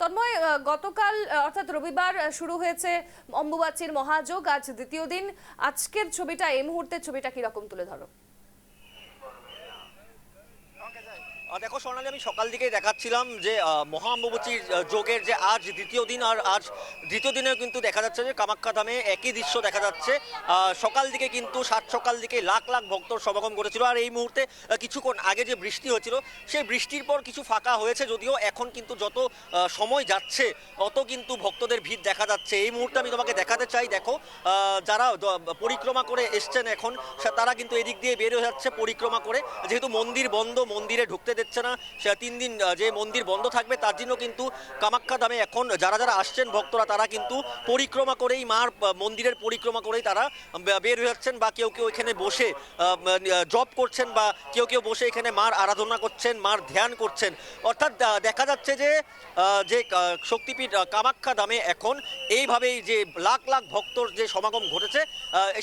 তন্ময় গতকাল অর্থাৎ রবিবার শুরু হয়েছে অম্বুবাচীর মহাযোগ। আজ দ্বিতীয় দিন। আজকের ছবিটা, এই মুহূর্তের ছবিটা কীরকম তুলে ধরো? দেখো সোনালি আমি সকাল দিকেই দেখাচ্ছিলাম যে আহ, মহাম্বুবচির যোগের যে আজ দ্বিতীয় দিন আর আজ দ্বিতীয় দিনেও কিন্তু দেখা যাচ্ছে যে কামাখ্যা ধামে একই দৃশ্য দেখা যাচ্ছে। সকাল দিকে কিন্তু সাত সকাল দিকে লাখ লাখ ভক্তর সমাগম করেছিল আর এই মুহূর্তে কিছুক্ষণ আগে যে বৃষ্টি হয়েছিল সেই বৃষ্টির পর কিছু ফাঁকা হয়েছে যদিও এখন কিন্তু যত সময় যাচ্ছে অত কিন্তু ভক্তদের ভিড় দেখা যাচ্ছে। এই মুহূর্তে আমি তোমাকে দেখাতে চাই দেখো যারা পরিক্রমা করে এসছেন এখন তারা কিন্তু এদিক দিয়ে বের যাচ্ছে পরিক্রমা করে। যেহেতু মন্দির বন্ধ মন্দিরে ঢুকতে দিচ্ছে না। সে তিন দিন যে মন্দির বন্ধ থাকবে তার জন্য কিন্তু কামাখ্যা ধামে এখন যারা যারা আসছেন ভক্তরা, তারা কিন্তু পরিক্রমা করেই মার মন্দিরের পরিক্রমা করেই তারা বের হয়ে যাচ্ছেন বা কেউ কেউ এখানে বসে জব করছেন বা কেউ কেউ বসে এখানে মার আরাধনা করছেন, মার ধ্যান করছেন। অর্থাৎ দেখা যাচ্ছে যে যে শক্তিপীঠ কামাখ্যা ধামে এখন এইভাবেই যে লাখ লাখ ভক্তর যে সমাগম ঘটেছে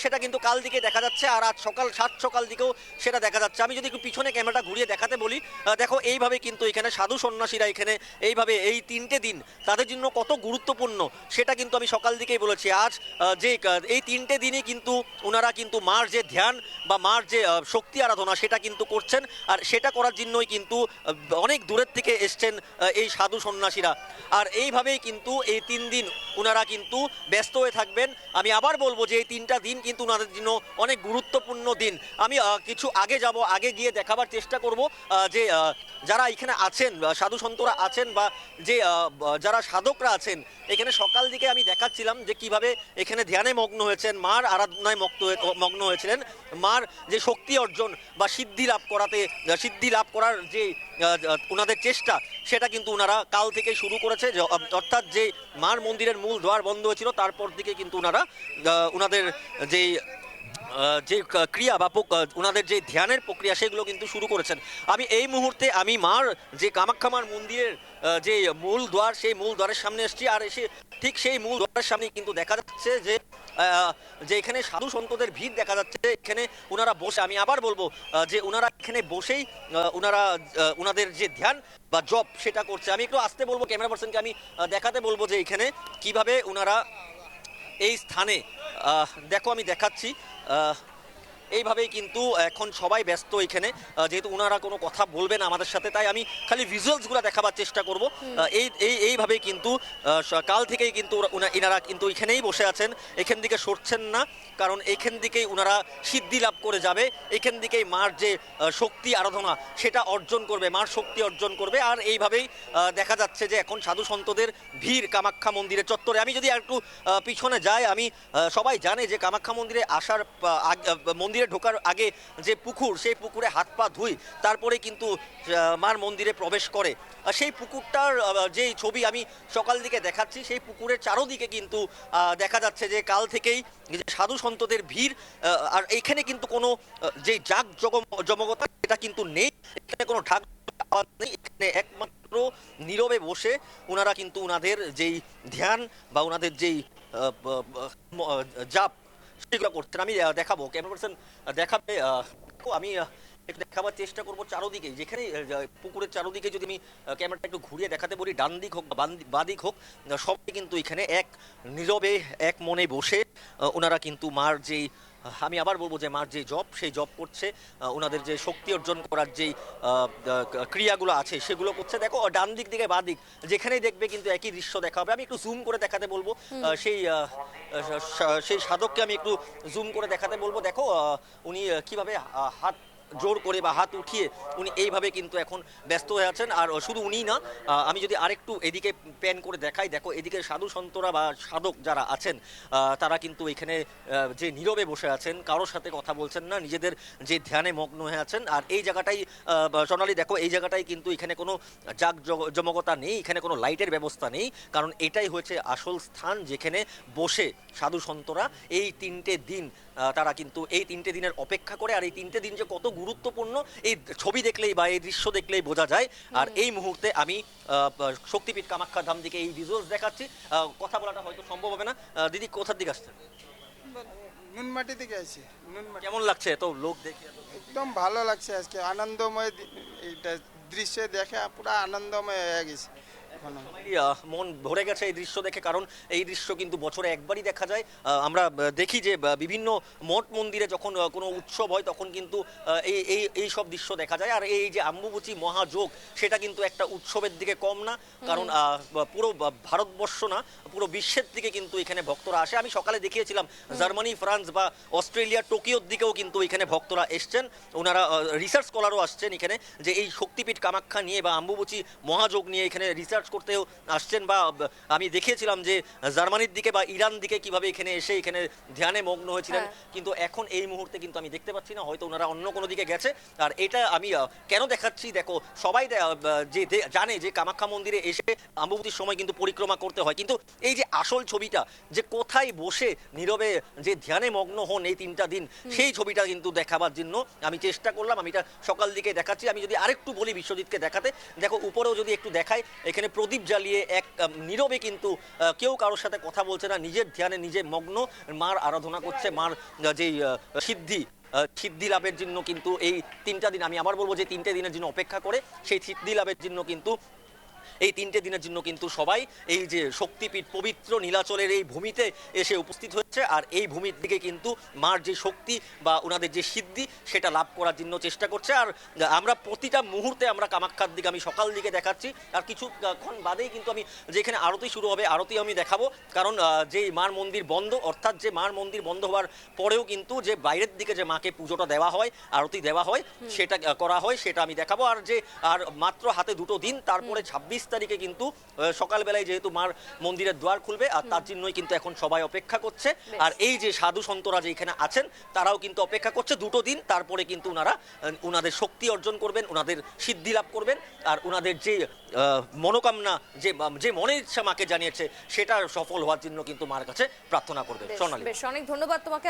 সেটা কিন্তু কাল দিকে দেখা যাচ্ছে। আর আজ সকাল, সাত সকাল দিকেও সেটা দেখা যাচ্ছে। আমি যদি একটু পিছনে ক্যামেরাটা ঘুরিয়ে দেখাতে বলি দেখো, এইভাবে কিন্তু এখানে সাধু সন্ন্যাসীরা এখানে এইভাবে এই তিনটে দিন তাদের জন্য কত গুরুত্বপূর্ণ সেটা কিন্তু আমি সকাল দিকেই বলেছি। আজ যে এই তিনটে দিনই কিন্তু ওনারা কিন্তু মার যে ধ্যান বা মার যে শক্তি আরাধনা সেটা কিন্তু করছেন আর সেটা করার জন্যই কিন্তু অনেক দূরের থেকে এসছেন এই সাধু সন্ন্যাসীরা। আর এইভাবেই কিন্তু এই তিন দিন ওনারা কিন্তু ব্যস্ত হয়ে থাকবেন। আমি আবার বলব যে এই তিনটা দিন কিন্তু ওনাদের জন্য অনেক গুরুত্বপূর্ণ দিন। আমি কিছু আগে যাব, আগে গিয়ে দেখাবার চেষ্টা করব যে যারা এখানে আছেন সাধু সন্তরা আছেন বা যে যারা সাধকরা আছেন, এখানে সকাল দিকে আমি দেখাচ্ছিলাম যে কীভাবে এখানে ধ্যানে মগ্ন হয়েছেন, মার আরাধনায় মগ্ন মগ্ন হয়েছিলেন। মার যে শক্তি অর্জন বা সিদ্ধি লাভ করাতে, সিদ্ধি লাভ করার যে ওনাদের চেষ্টা, সেটা কিন্তু ওনারা কাল থেকে শুরু করেছে। অর্থাৎ যে মার মন্দিরের মূল দ্বার বন্ধ হয়েছিল, তারপর থেকে কিন্তু ওনারা ওনাদের যেই যে ক্রিয়া বা ওনাদের যে ধ্যানের প্রক্রিয়া, সেগুলো কিন্তু শুরু করেছেন। আমি এই মুহূর্তে আমি মার যে কামাখ্যা মার মন্দিরের যে মূল দ্বার, সেই মূল দ্বারের সামনে এসেছি, আর এসে ঠিক সেই মূল দ্বারের সামনে কিন্তু দেখা যাচ্ছে যে যে এখানে সাধু সন্তদের ভিড় দেখা যাচ্ছে, এখানে ওনারা বসে, আমি আবার বলব যে ওনারা এখানে বসেই ওনারা ওনাদের যে ধ্যান বা জব সেটা করছে। আমি একটু আসতে বলব ক্যামেরা পার্সনকে, আমি দেখাতে বলব যে এখানে কীভাবে ওনারা এই স্থানে দেখো আমি দেখাচ্ছি Uh, এইভাবেই কিন্তু এখন সবাই ব্যস্ত এখানে। যেহেতু ওনারা কোনো কথা বলবেন আমাদের সাথে তাই আমি খালি ভিজুয়ালসগুলো দেখাবার চেষ্টা করব। এই এই এইভাবেই কিন্তু কাল থেকেই কিন্তু এনারা কিন্তু এখানেই বসে আছেন। এখান দিকে সরছেন না কারণ এখান দিকেই ওনারা সিদ্ধি লাভ করে যাবে। এখান দিকেই মার যে শক্তি আরাধনা সেটা অর্জন করবে মার শক্তি অর্জন করবে। আর এইভাবেই দেখা যাচ্ছে যে এখন সাধু সন্তদের ভিড় কামাখ্যা মন্দিরের চত্বরে। আমি যদি একটু পিছনে যাই আমি সবাই জানে যে কামাখ্যা মন্দিরে আসার আহ, মন্দিরে ঢোকার আগে যে পুকুর, সেই পুকুরে হাত পা ধুই, তারপরে কিন্তু মার মন্দিরে প্রবেশ করে। সেই পুকুরটার যেই ছবি আমি সকাল দিকে দেখাচ্ছি, সেই পুকুরের চারোদিকে কিন্তু দেখা যাচ্ছে যে কাল থেকেই সাধু সন্তদের ভিড় আর এখানে কিন্তু কোনো যে জাগ জমকতা এটা কিন্তু নেই। এখানে কোনো ঢাক নেই। এখানে একমাত্র নীরবে বসে ওনারা কিন্তু ওনাদের যেই ধ্যান বা ওনাদের যেই জাপ সেগুলো করতেন। আমি দেখাবো ক্যামেরা পার্সন দেখাবে আমি একটু দেখাবার চেষ্টা করব চারোদিকে। যেখানে পুকুরের চারোদিকে যদি আমি ক্যামেরাটা একটু ঘুরিয়ে দেখাতে বলি, ডান দিক হোক বা দিক হোক সবাই কিন্তু এখানে এক নীরবে, এক মনে বসে ওনারা কিন্তু মার যেই আমি আবার বলব যে মার যে জব সেই জব করছে ওনাদের যে শক্তি অর্জন করার যেই ক্রিয়াগুলো আছে সেগুলো করছে। দেখো ডান দিক থেকে বা দিক যেখানেই দেখবে কিন্তু একই দৃশ্য দেখা হবে। আমি একটু জুম করে দেখাতে বলব সেই সেই সাধককে আমি একটু জুম করে দেখাতে বলব। দেখো উনি কীভাবে হাত জোর করে বা হাত উঠিয়ে উনি এইভাবে কিন্তু এখন ব্যস্ত হয়ে আছেন। আর শুধু উনি না আমি যদি আরেকটু এদিকে প্যান করে দেখাই, দেখো এদিকে সাধু সন্তরা বা সাধক যারা আছেন তারা কিন্তু এখানে যে নীরবে বসে আছেন, কারোর সাথে কথা বলছেন না, নিজেদের যে ধ্যানে মগ্ন হয়ে আছেন। আর এই জায়গাটাই সোনালি, দেখো এই জায়গাটাই কিন্তু এখানে কোনো জগ- জমকতা নেই, এখানে কোনো লাইটের ব্যবস্থা নেই, কারণ এটাই হয়েছে আসল স্থান যেখানে বসে সাধু সন্তরা এই তিনটে দিন তারা কিন্তু এই তিনটে দিনের অপেক্ষা করে আর এই তিনটে দিন যে কত গুরুত্বপূর্ণ এই ছবি দেখলেই বা এই দৃশ্য দেখলেই বোঝা যায়। আর এই মুহূর্তে আমি আহ, শক্তিপীঠ কামাখ্যা ধাম দিকে এই ভিজুয়ালস দেখাচ্ছি। কথা বলাটা হয়তো সম্ভব হবে না। দিদি কোথার দিকে আসছেন? নুনমাটি থেকে নুনমাটি। কেমন লাগছে এত লোক দেখে? একদম ভালো লাগছে আজকে আনন্দময় এইটা দৃশ্য দেখে পুরো আনন্দময় হয়ে গেছে। এখনও। মন ভরে গেছে এই দৃশ্য দেখে কারণ এই দৃশ্য কিন্তু বছরে একবারই দেখা যায়। আমরা দেখি যে বিভিন্ন মঠ মন্দিরে যখন কোনো উৎসব হয় তখন কিন্তু এই এই এই সব দৃশ্য দেখা যায়। আর এই যে আম্বুবচি মহাযোগ সেটা কিন্তু একটা উৎসবের দিকে কম না কারণ পুরো ভারতবর্ষ না পুরো বিশ্বের দিকে কিন্তু এখানে ভক্তরা আসে। আমি সকালে দেখিয়েছিলাম জার্মানি ফ্রান্স বা অস্ট্রেলিয়া টোকিওর দিকেও কিন্তু এখানে ভক্তরা এসছেন। ওনারা রিসার্চ স্কলারও আসছেন এখানে যে এই শক্তিপীঠ কামাখ্যা নিয়ে বা আম্বুবচি মহাযোগ নিয়ে এখানে রিসার্চ করতেও আসছেন বা আমি দেখিয়েছিলাম যে জার্মানির দিকে বা ইরান দিকে কীভাবে এখানে এসে এখানে ধ্যানে মগ্ন হয়েছিলেন। হ্যাঁ। কিন্তু এখন এই মুহূর্তে কিন্তু আমি দেখতে পাচ্ছি না হয়তো ওনারা অন্য কোনো দিকে গেছে। আর এটা আমি কেন দেখাচ্ছি? দেখো সবাই যে জানে যে কামাখ্যা মন্দিরে এসে আম্বুবতির সময় কিন্তু পরিক্রমা করতে হয়। কিন্তু এই যে আসল ছবিটা যে কোথায় বসে নীরবে যে ধ্যানে মগ্ন হন এই তিনটা দিন সেই ছবিটা কিন্তু দেখাবার জন্য আমি চেষ্টা করলাম। আমি এটা সকাল দিকে দেখাচ্ছি। আমি যদি আরেকটু বলি বিশ্বজিৎকে দেখাতে দেখো উপরেও যদি একটু দেখাই এখানে প্রদীপ জ্বালিয়ে এক নীরবে কিন্তু কেউ কারোর সাথে কথা বলছে না। নিজের ধ্যানে নিজে মগ্ন মার আরাধনা করছে, মার যেই সিদ্ধি সিদ্ধি লাভের জন্য কিন্তু এই তিনটা দিন, আমি আবার বলব যে তিনটে দিনের জন্য অপেক্ষা করে, সেই সিদ্ধি লাভের জন্য কিন্তু, এই তিনটে দিনের জন্য কিন্তু সবাই এই যে শক্তিপীঠ পবিত্র নীলাচলের এই ভূমিতে এসে উপস্থিত হচ্ছে আর এই ভূমির দিকে কিন্তু মার যে শক্তি বা ওনাদের যে সিদ্ধি সেটা লাভ করার জন্য চেষ্টা করছে। আর আমরা প্রতিটা মুহূর্তে আমরা কামাখ্যার দিকে আমি সকাল দিকে দেখাচ্ছি। আর কিছুক্ষণ বাদেই কিন্তু আমি যেখানে আরতি শুরু হবে আরতি আমি দেখাবো। কারণ যে মার মন্দির বন্ধ অর্থাৎ যে মার মন্দির বন্ধ হওয়ার পরেও কিন্তু যে বাইরের দিকে যে মাকে পুজোটা দেওয়া হয় আরতি দেওয়া হয় সেটা করা হয় সেটা আমি দেখাবো। আর যে আর মাত্র হাতে দুটো দিন তারপরে ছাব্বিশ তারিখে কিন্তু সকালবেলায় যেহেতু মার মন্দিরের দ্বার খুলবে আর তার জন্যই কিন্তু এখন সবাই অপেক্ষা করছে। আর এই যে সাধু সন্তরা যে এখানে আছেন তারাও কিন্তু অপেক্ষা করছে দুটো দিন তারপরে কিন্তু ওনারা ওনাদের শক্তি অর্জন করবেন ওনাদের সিদ্ধি লাভ করবেন আর ওনাদের যে আহ, মনোকামনা যে যে মনের ইচ্ছা মাকে জানিয়েছে সেটা সফল হওয়ার জন্য কিন্তু মার কাছে প্রার্থনা করবেন। সোনালি অনেক ধন্যবাদ তোমাকে।